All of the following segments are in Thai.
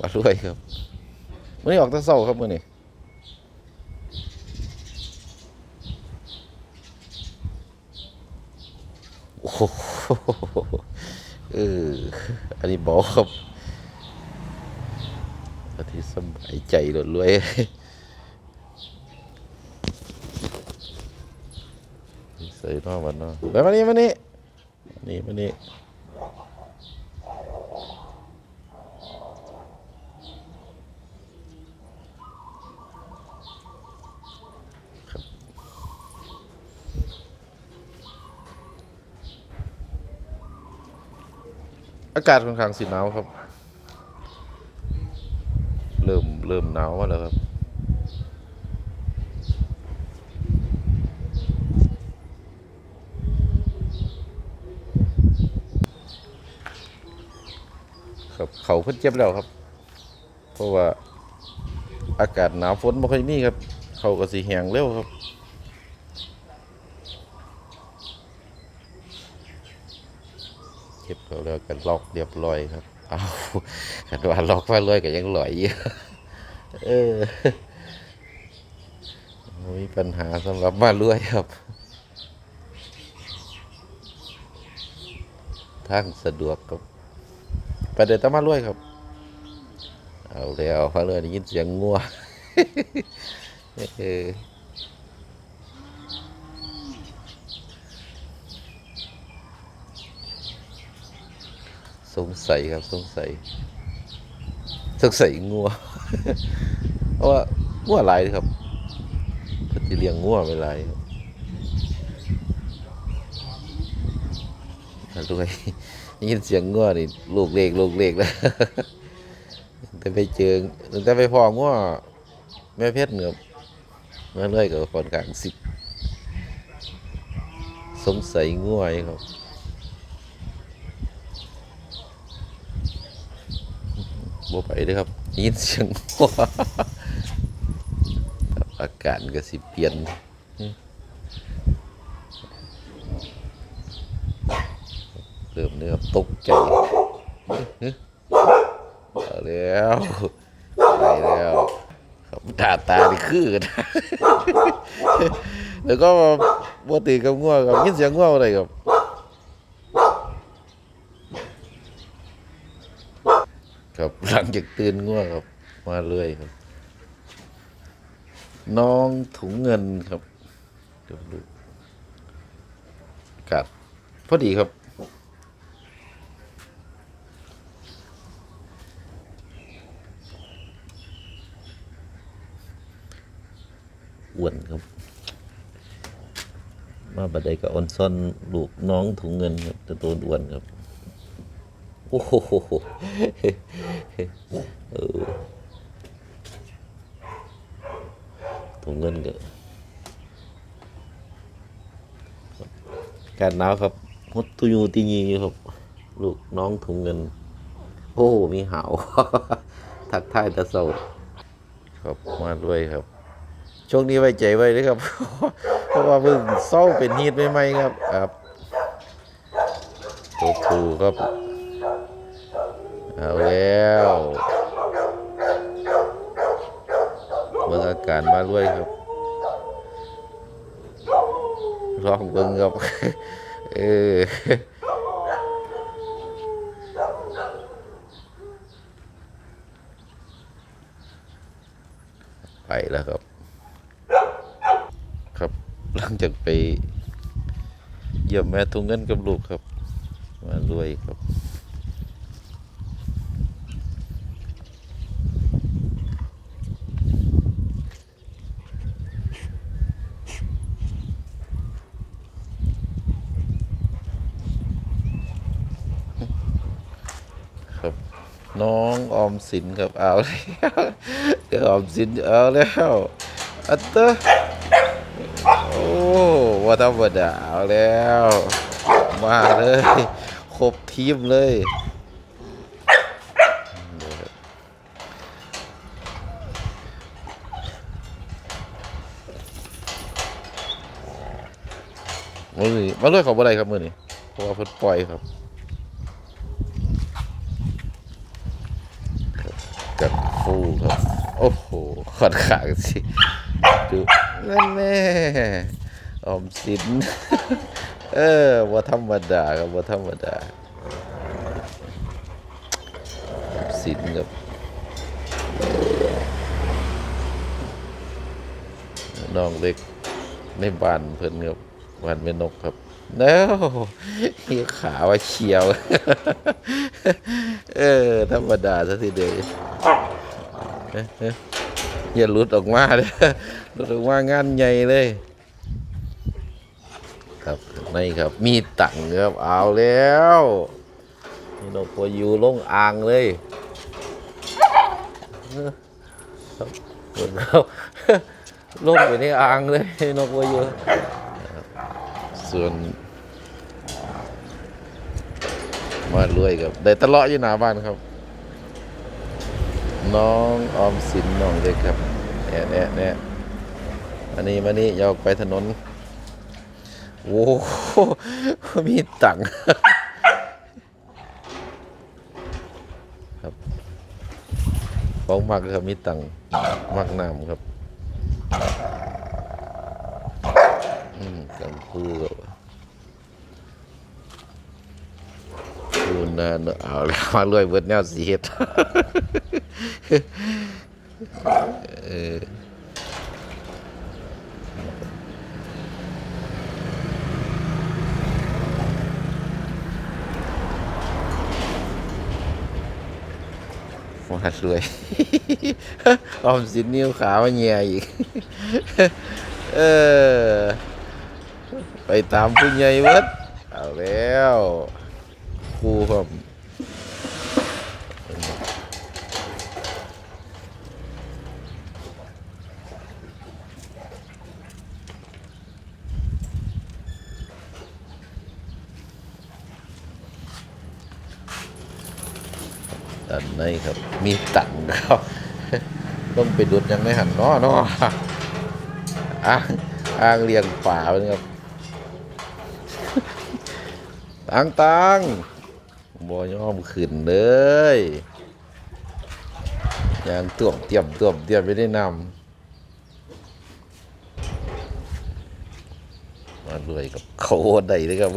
มาด้วยครับมื่อนี้ออกตั้งเศร้าครับมื่อนี้โอ้หเอออันนี้บอกครับอทิตย์สบายใจหลดรวยใส่นอกวันเนอกไปมานี่มานี่นี่มานี่ อากาศค่อนข้างสิหนาวครับ เริ่มเริ่มหนาวมาแล้วครับครับเขาเพิ่นเจ็บแล้วครับ เพราะว่าอากาศหนาวฝนไม่ค่อยมีครับ เขาก็สีแหงเร็วครับ เก็บเขาแล้วกันล็อกเรียบร้อยครับ เอากันว่าล็อกมาเลยก็ยังลอยอยู่เออมีปัญหาสำหรับมาลวยครับ ทางสะดวกครับไปเดินตามมาลวยครับ เอาแล้วมาเลยได้ยินเสียงงัวเออ สงสัยครับสงสัยสงสัยงัวเพราะว่างัวหลายครับเพนสิเลี้ยงงัวไม่หลายรวยยินเสียงงัวนี่ลูกเล็กลูกเล็กแล้วแต่ไปเจอแต่ไปพองัวแม่เพชรเหนือมาเลยกับคนกลางสิบสงสัยงัวยครับ บ่ไปเด้อครับได้ยินเสียงหัวอากาศก็สิเปลี่ยนเริ่มเนื้อตกใจเอาแล้วไปแล้วครับตาตานี่คือกันแล้วก็บ่ตีกับง่วงครับยินเสียงง่วงอะไรครับ ครับ หลังจากตื่นง่วงครับ มาเลยครับ น้องถุงเงินครับเดี๋ยวดูกัดพอดีครับ อ้วนครับ มาบัดใดกับออนซ่อนลูกน้องถุงเงินครับแตัวตัวอ้วนครับ โอ้โหเออถุงเงินก็การหนาวครับฮดตุยูติญีครับ ลูกน้องถุงเงิน โอ้ มีหาวทักทายตะเศร้าครับมาด้วยครับ ช่วงนี้ไว้ใจไว้เลยครับ เพราะว่าเพิ่งเศร้าเป็นฮีดใหม่ๆครับครับตัวผูครับ เอาแล้วเบิ่งอาการมาด้วยครับลองเบิ่งครับเออไปแล้วครับ ครับหลังจากไปเยี่ยมแม่ทุงเงินกับลูกครับ มาด้วยครับ น้องออมสินครับเอาแล้วเดี๋ยวออมสินเอาแล้วอัตเตอร์โอ้ว่าธรรมดาเอาแล้ว มาเลยครบทีมเลยมือนี้มาเลยของอะไรครับมือนี้เพราะว่าเพิ่นปล่อยครับ กับฟูครับ โอ้โหขอดขางสิดูนั่นแน่ออมสิน เออว่าธรรมดาครับว่าธรรมดาออมสินครับน้องเล็กในบ้านเพิ่นครับบ้านแม่นกครับแล้วมีขาว่าเขียว เออ ธรรมดาซะทีเดียว เอ๊ะเอ๊ะอย่าหลุดออกมาเลยหลุดออกมางานใหญ่เลย ครับในครับ มีตังครับเอาแล้วนี่นกพออยู่ลงอ่างเลยครับเปิดเข้าลงไปในอ่างเลยนกพออยู่ส่วน มารวยครับได้ตะเลาะอยู่หน้าบ้านครับ น้องออมสินน้องเล็กครับแน่แน่แน่อันนี้มานี่ยอกไปถนนโอ้มีตังครับของมักครับมีตังมักน้ำครับอืมกังฟูครับดูนาเนะเอาแล้วมารวยเบิดแนวสีเฮ็ด เออมาช่วย ออมสินนิ้วขาวเงียอีก เออ ไปตามผู้ใหญ่วิดเอาแล้วครูผม นในครับ มีตังครับต้องไปดุดยังไม่หันเนาะเนาะอ่างอ่างเลี้ยงป่าเป็นครับตังตังบ่ยอมขึ้นเลยยางต่วมเตรียมต่วมเตรียมไม่ได้นำมาด้วยกับเขาได้เลยครับ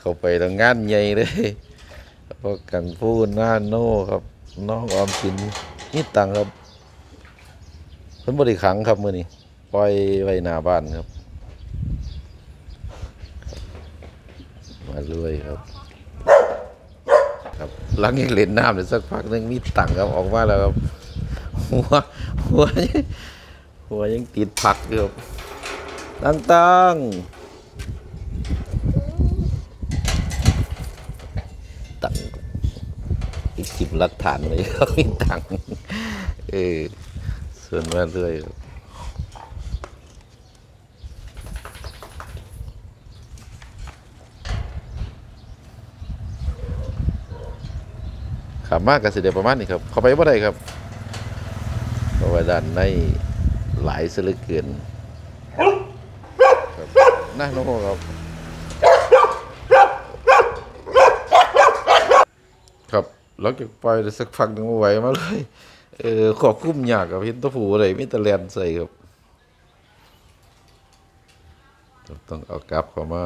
เขาไปทางงานใหญ่เลย พวกกังฟูหน้าโน่ครับ น้องออมสินนี่ตังครับเพิ่นบริขังครับมือนี้ปล่อยไว้หน้าบ้านครับ มาเลยครับ ครับหลังยังเล่นน้ำเลยสักพักนึงมีตังครับออกมาแล้วครับ หัวหัวยังหัวยังติดผักอยู่ครับตั้งตั้ง ตังค์อีกจิบหลักฐานเลยครับมีตังค์เออส่วนมาเลยครับขามากกับสิเดียประมาณนี้ครับ เข้าไปว่าได้ครับเพราะว่าด้านในหลายเสยเหลือเกินครับน่าโน้ครับ ครับหลังจากปล่อยได้สักพักหนึ่งมาไหวมาเลยเออขอบคุ้มยากกับเห็นตัวผูอะไรมิตรแลนใส่ครับต้องเอากลับเข้ามา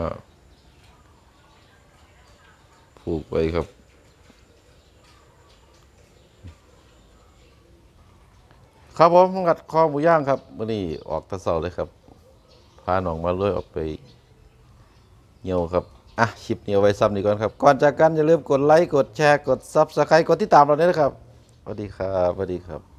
ผูกไว้ครับ ครับผมผมกัดคอหมูย่างครับวันนี้ออกตะเสาเลยครับ พาหนองมาเลยออกไปเหี่ยวครับ อะคลิปนี้เอาไว้ซ้ำนี้ก่อนครับ ก่อนจากกันอย่าลืมกดไลค์ กดแชร์ กดซับสไครต์กดติดตามเราด้วยนะครับสวัสดีครับสวัสดีครับ